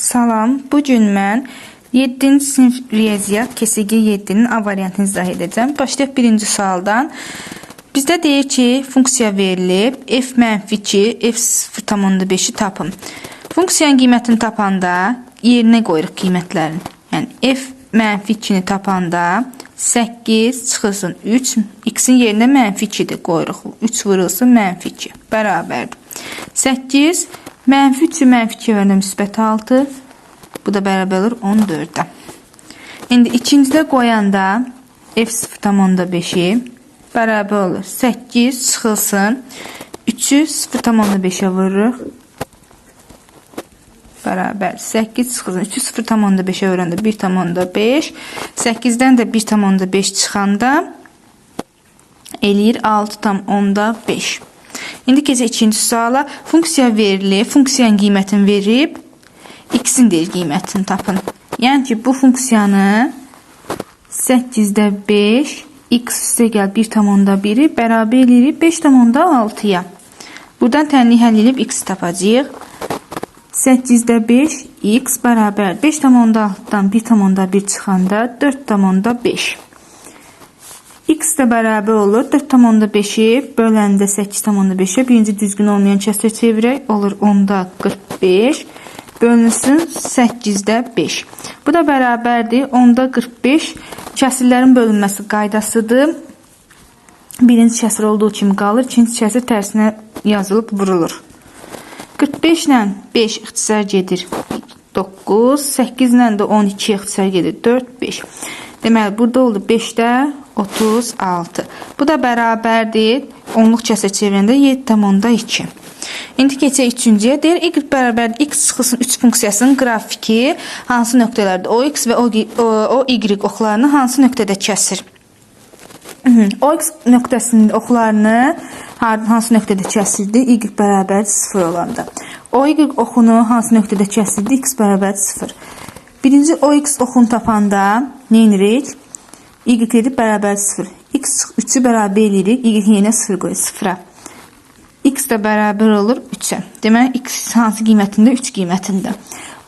Salam, bu gün mən 7-ci sinif riyaziyyat KSG 7-nin A variantını izah edəcəm. Başlayaq birinci sualdan. Bizdə deyir ki, funksiya verilib, f mənfi 2, f 0,5-i tapın. Funksiyanın qiymətini tapanda yerinə qoyuruq qiymətlərini. Yəni f mənfi 2-ni tapanda 8 çıxılsın 3, x-in yerinə mənfi 2-dir qoyuruq. 3 vurulsun mənfi 2, bərabərdir. 8 mənfi 3 mənfi 2 verəndə müsbət 6, bu da bərabər olur 14-ə. İndi ikincidə qoyanda f 0,5-i bərabər olur. 8 çıxılsın 3'ü 0,5'e vururuq. Bərabər. 8 çıxılsın 3'ü 0,5'e vuranda 1,5 8-dən də 1,5 çıxanda eləyir 6,5 İndi keçək ikinci suala. Funksiya verilir, funksiyanın qiymətini verib, x-in deyir qiymətini tapın. Yəni ki, bu funksiyanı 8-də 5, x üstə gəl 1,1-i bərabər eləyirik 5,6-ya. Buradan tənlik həll edib x tapacağıq. 8-də 5, x bərabər 5,6-dan 1,1 çıxanda 4,5. X də bərabər olur 4,5-i böləndə 8,5-ə birinci düzgün olmayan kəsrə çevirək. Olur 10-da 45 bölünsün 8-də 5. Bu da bərabərdir 10-da 45 kəsirlərin bölünməsi qaydasıdır. Birinci kəsir olduğu kimi qalır, ikinci kəsir tərsinə yazılıb vurulur. 45 ilə 5 ixtisar gedir 9, 8 ilə də 12 ixtisar gedir 4, 5. Deməli, burada oldu 5-də 36. Bu da bərabərdir. Onluq kəsr çevirəndə 7,2. İndi keçək üçüncüyə. Deyir, y bərabər x çıxılsın 3 funksiyasının qrafiki hansı nöqtələrdə? O x və o, o, o y oxlarını hansı nöqtədə kəsir? O x nöqtəsinin oxlarını hansı nöqtədə kəsirdi? Y bərabər 0 olanda. O y oxunu hansı nöqtədə kəsirdi? X bərabər 0. Birinci o x oxunu tapanda edirik? Y bərabər 0. X 3-ü bərabər eləyirik. Y yenə 0 qoyur 0-a. X də bərabər olur 3-ə. Deməli x hansı qiymətində? 3 qiymətində.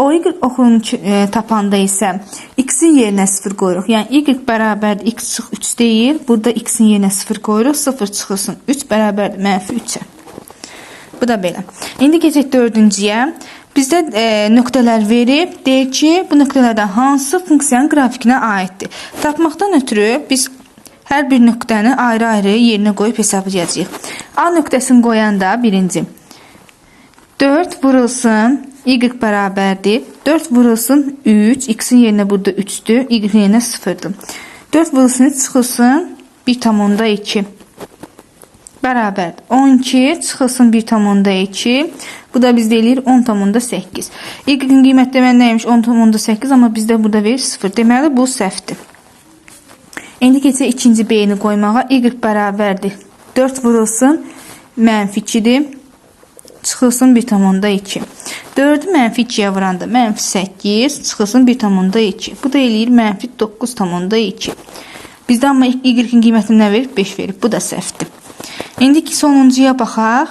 O y oxunu e, tapanda isə x-in yerinə 0 qoyuruq. Yəni y bərabərdir x çıx 3 deyil. Burada x-in yerinə 0 qoyuruq. 0 çıxılsın 3 bərabərdir mənfi 3-ə. Bu da belə. İndi keçək dördüncüyə. Bizdə e, nöqtələr verib, deyir ki, bu nöqtələrdən hansı funksiyanın qrafikinə aiddir. Tapmaqdan ötürü biz hər bir nöqtəni ayrı-ayrı yerinə qoyub hesablayacağıq. A nöqtəsini qoyanda birinci 4 vurulsun y bərabərdir. 4 vurulsun 3, x-in yerinə burada 3-dür, y-in yerinə 0-dır. 4 vurulsun 3 çıxılsın 1,2 bərabər. 12 çıxılsın 1,2 bu da bizdə eləyir 10,8 y-in qiyməti demək nəymiş 10,8 amma bizdə burada verir 0 deməli bu səhvdir. İndi keçək ikinci b-ni qoymağa. Y bərabərdir. 4 vurulsun mənfi 2-dir çıxılsın 1,2 4-ü mənfi 2-yə vuranda mənfi 8 çıxılsın 1,2 bu da eləyir mənfi 9,2 bizdə amma y-in qiymətini nə verir? 5 verir. Bu da səhvdir İndi ki sonuncuya baxaq.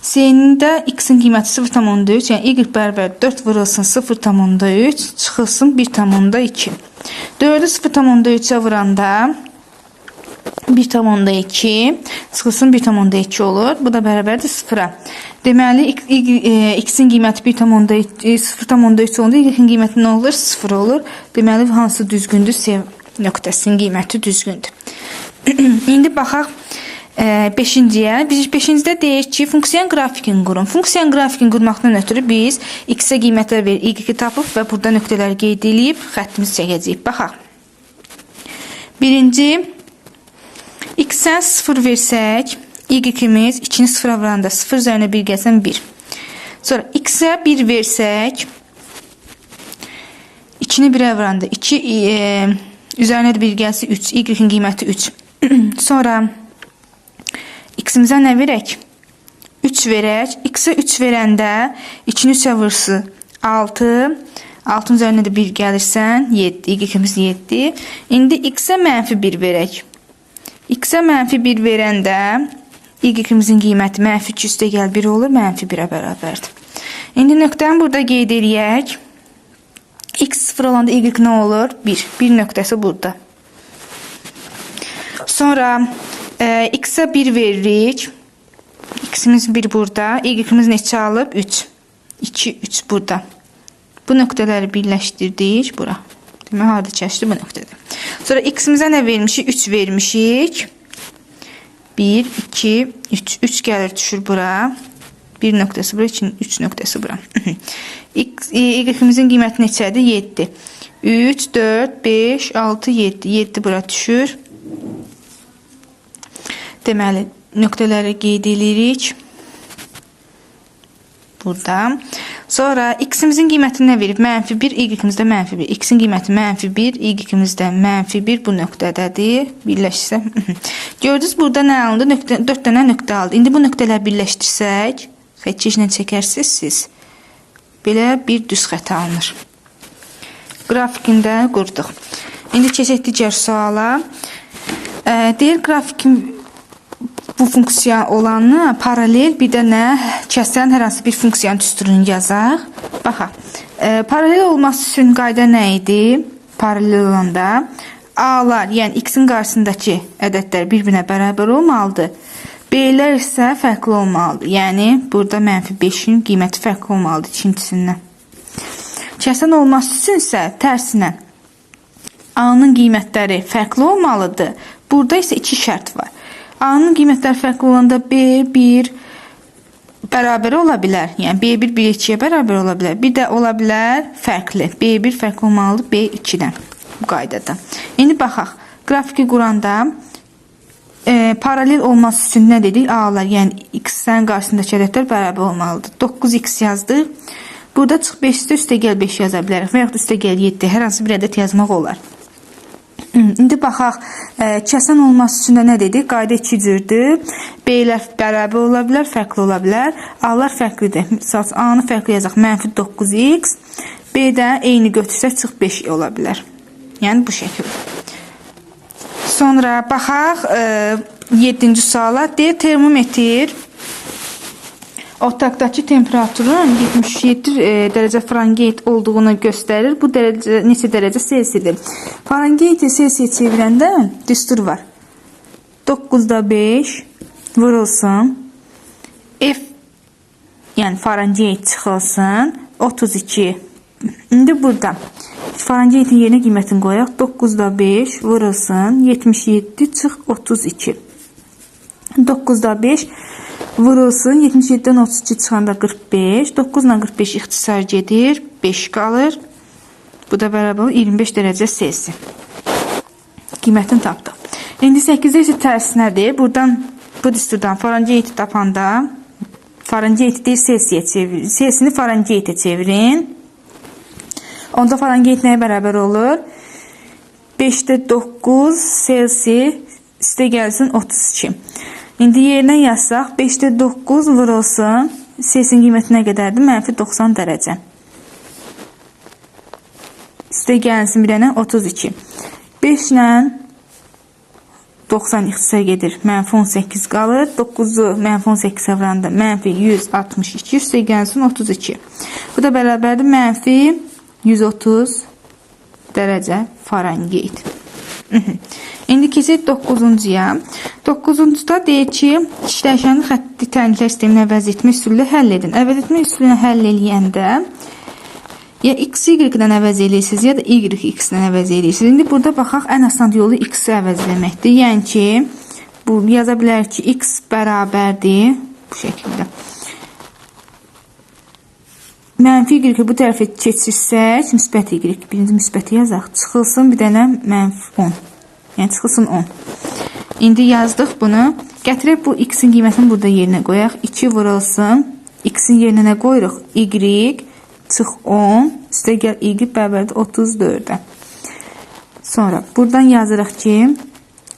C-də x-in qiyməti 0,3, yəni y bərabər 4 vurulsun 0,3, çıxılsın 1,2. 4-ü 0,3-ə vuranda 1,2 çıxılsın 1,2 olur. Bu da bərabərdir 0-a. Deməli x-in qiyməti 0,3 olanda y-in qiyməti nə olur? 0 olur. Deməli hansı düzgündür? C nöqtəsinin qiyməti düzgündür. İndi baxaq Beşinciyə, biz beşincidə deyir ki, funksiyanın qrafikini qurun. Funksiyanın qrafikini qurmaqdan ötürü biz x-ə qiymətlər verib, y-i tapıb və burada nöqtələri qeyd edib xəttimizi çəkəcəyik. Baxaq. Birinci, x-ə 0 versək, y-imiz 2-ni 0-a vuranda 0 üzərinə 1 gəlsən 1. Sonra x-ə 1 versək, 2-ni 1-ə vuranda 2 e, üzərinə 1 gəlsə 3, y-in qiyməti 3. Sonra x-imizə nə verək? 3 verək. X-ə 3 verəndə 2-ni 3-ə vursu 6. 6-ın üzərinə də 1 gəlirsən 7. Y-imiz 7. İndi x-ə mənfi 1 verək. X-ə mənfi 1 verəndə y-imizin qiyməti mənfi 2 üstə gəl 1 olur. Mənfi 1-ə bərabərdir. İndi nöqtəni burada qeyd eləyək. x sıfır olanda y ne olur? 1. 1 nöqtəsi burada. Sonra e, x-ə 1 veririk. X-imiz 1 burada. Y-imiz neçə alıb? 3. 2, 3 burada. Bu nöqtələri birləşdirdik bura. Demək, harda kəşdi bu nöqtədə. Sonra x-imizə nə vermişik? 3 vermişik. 1, 2, 3. 3 gəlir düşür bura. 1 nöqtəsi bura, 2, 3 nöqtəsi bura. X, y-imizin qiyməti neçədir? 7. 3, 4, 5, 6, 7. 7 bura düşür. Deməli, nöqtələri qeyd edirik. Burada. Sonra x-imizin qiymətini nə verib? Mənfi 1, y-imizdə mənfi 1. X-in qiyməti mənfi 1, y-imizdə mənfi 1 bu nöqtədədir. Birləşsə. Gördünüz burada nə alındı? Nöqtə, 4 dənə nöqtə aldı. İndi bu nöqtələri birləşdirsək, xəttkeşlə çəkərsiniz siz. Belə bir düz xətt alınır. Qrafikində qurduq. İndi keçək digər suala. Deyir qrafikin bu funksiya olanı paralel bir də nə kəsən hər hansı bir funksiyanın düsturunu yazaq. Baxaq. E, paralel olması üçün qayda nə idi? Paralel olanda A-lar, yəni x-in qarşısındakı ədədlər bir-birinə bərabər olmalıdır. B-lər isə fərqli olmalıdır. Yəni burada mənfi 5-in qiyməti fərqli olmalıdır ikincisindən. Kəsən olması üçün isə tərsinə A-nın qiymətləri fərqli olmalıdır. Burada isə iki şərt var. A-nın qiymətləri fərqli olanda B1 bərabər ola bilər. Yəni B1 B2-yə bərabər ola bilər. Bir də ola bilər fərqli. B1 fərqli olmalıdır B2-dən bu qaydada. İndi baxaq. Qrafiki quranda e, paralel olması üçün nə dedik? A-lar, yəni x-lərin qarşısındakı ədədlər bərabər olmalıdır. 9x yazdıq. Burada çıx 5 üstə üstə gəl 5 yaza bilərik və yaxud üstə gəl 7. Hər hansı bir ədəd yazmaq olar. İndi baxaq, ə, kəsən olması üçün də dedik? Qayda 2 cürdür. B-lər bərabər ola bilər, fərqli ola bilər. A-lar fərqlidir. Məsələn, A-nı fərqli yazaq, mənfi 9x. B-də eyni götürsək çıx 5 ola bilər. Yəni bu şəkildə. Sonra baxaq, 7-ci suala. Deyir, termometr Otaqdakı temperaturun 77 e, dərəcə Fahrenheit olduğunu göstərir. Bu dərəcə neçə dərəcə Selsidir? Fahrenheit-i Selsiyə çevirəndə düstur var. 9-da 5 vurulsun. F yəni Fahrenheit çıxılsın. 32. İndi burada Fahrenheit-in yerinə qiymətini qoyaq. 9-da 5 vurulsun. 77 çıx 32. 9-da 5 Vurulsun 77-dən 32 çıxanda 45. 9 ilə 45 ixtisar gedir. 5 qalır. Bu da bərabər 25 dərəcə Selsi. Qiymətini tapdıq. İndi 8-də isə tərsinədir. Buradan bu düsturdan Fahrenheit tapanda Fahrenheit deyil Selsiyə çevirin. Selsini Fahrenheitə çevirin. Onda Fahrenheit nəyə bərabər olur? 5-də 9 Selsi üstə gəlsin 32. İndi yerinə yazsaq 5-də 9 vurulsun. Sesin qiyməti nə qədərdir? Mənfi 90 dərəcə. Üstə gəlsin bir dənə 32. 5 ilə 90 ixtisar gedir. Mənfi 18 qalır. 9-u mənfi 18-ə vuranda mənfi 162 üstə gəlsin 32. Bu da bərabərdir mənfi 130 dərəcə Fahrenheit. İndi keçək 9-cuya. 9-cuda deyir ki, işləyişənin xətti təhlükə sisteminə əvəz etmə üsulunu həll edin. Əvəz etmə üsulunu həll eləyəndə ya x y-dən əvəz eləyirsiniz, ya da y x-dən əvəz eləyirsiniz. İndi burada baxaq, ən asan yolu x-i əvəz eləməkdir. Yəni ki, bu yaza bilərik ki, x bərabərdir bu şəkildə. Mənfi y bu tərəfə keçirsək, müsbət y, birinci müsbəti yazaq, çıxılsın bir dənə mənfi 10. Yəni çıxılsın 10. İndi yazdıq bunu. Gətirib bu x-in qiymətini burada yerinə qoyaq. 2 vurulsun. X-in yerinə nə qoyuruq? Y çıx 10. Üstə gəl y bərabərdir 34-ə. Sonra buradan yazırıq ki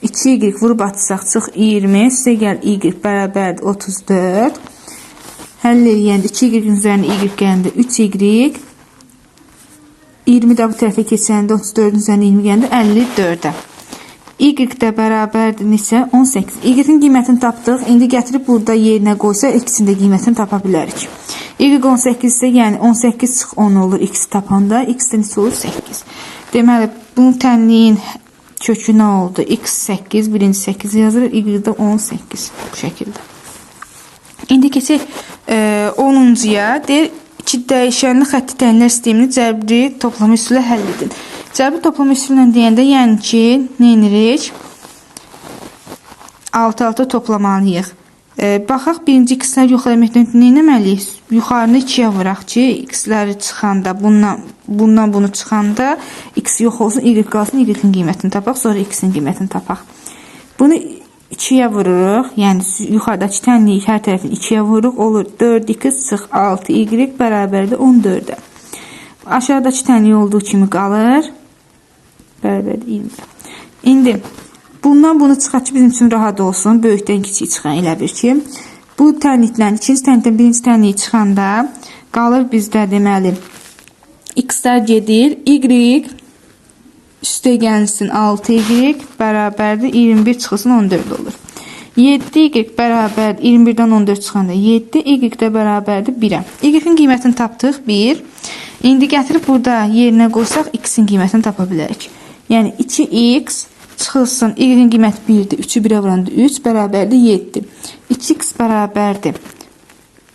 2y vurub atsaq çıx 20. Üstə gəl y bərabərdir 34. Həll eləyəndə 2y-in üzərinə y gələndə 3y 20 də bu tərəfə keçəndə 34-ün üzərinə 20 gələndə 54-ə. Y də bərabərdir neçə? 18. Y-in qiymətini tapdıq. İndi gətirib burada yerinə qoysa ikisinin də qiymətini tapa bilərik. y 18 isə yəni 18 çıx 10 olur x tapanda x-də neçə olur 8. Deməli bunun tənliyin kökü nə oldu? x 8, birinci 8 yazırıq, y-də 18 bu şəkildə. İndi keçək e, 10-cuya. Deyir, iki dəyişənli xətti tənlər sistemini cəbri toplama üsulu həll edin. Cəbri toplama üsulu ilə deyəndə, yəni ki, nə edirik? Alt-alta toplamalıyıq. E, baxaq, birinci x-ləri yoxlamakdan nə etməliyik? Yuxarını 2-yə vuraq ki, x-ləri çıxanda, bundan, bundan bunu çıxanda x yox olsun, y qalsın, y-in qiymətini tapaq, sonra x-in qiymətini tapaq. Bunu 2-yə vururuq. Yəni yuxarıdakı tənliyi hər tərəfini 2-yə vururuq. Olur 4x çıx 6y bərabərdir 14-ə. Aşağıdakı tənliyi olduğu kimi qalır. Bərabərdir 20. İndi bundan bunu çıxaq bizim üçün rahat olsun. Böyükdən kiçik çıxan elə bir ki. Bu tənliklərin ikinci tənlikdən birinci tənliyi çıxanda qalır bizdə deməli x-lər gedir. Y üstə gəlsin 6y bərabərdir 21 çıxılsın 14 olur. 7y bərabər 21-dən 14 çıxanda 7, y də bərabərdir 1-ə. Y-in qiymətini tapdıq 1. İndi gətirib burada yerinə qoysaq x-in qiymətini tapa bilərik. Yəni 2x çıxılsın y-in qiyməti 1-dir. 3-ü 1-ə vuranda 3 bərabərdir 7. 2x bərabərdir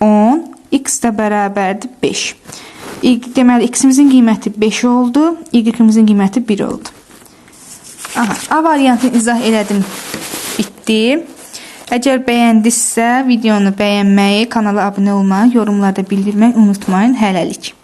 10, x də bərabərdir 5. Y, deməli x-imizin qiyməti 5 oldu, y-imizin qiyməti 1 oldu. Aha, A variantını izah elədim. Bitdi. Əgər bəyəndinizsə, videonu bəyənməyi, kanala abunə olmağı, yorumlarda bildirməyi unutmayın. Hələlik.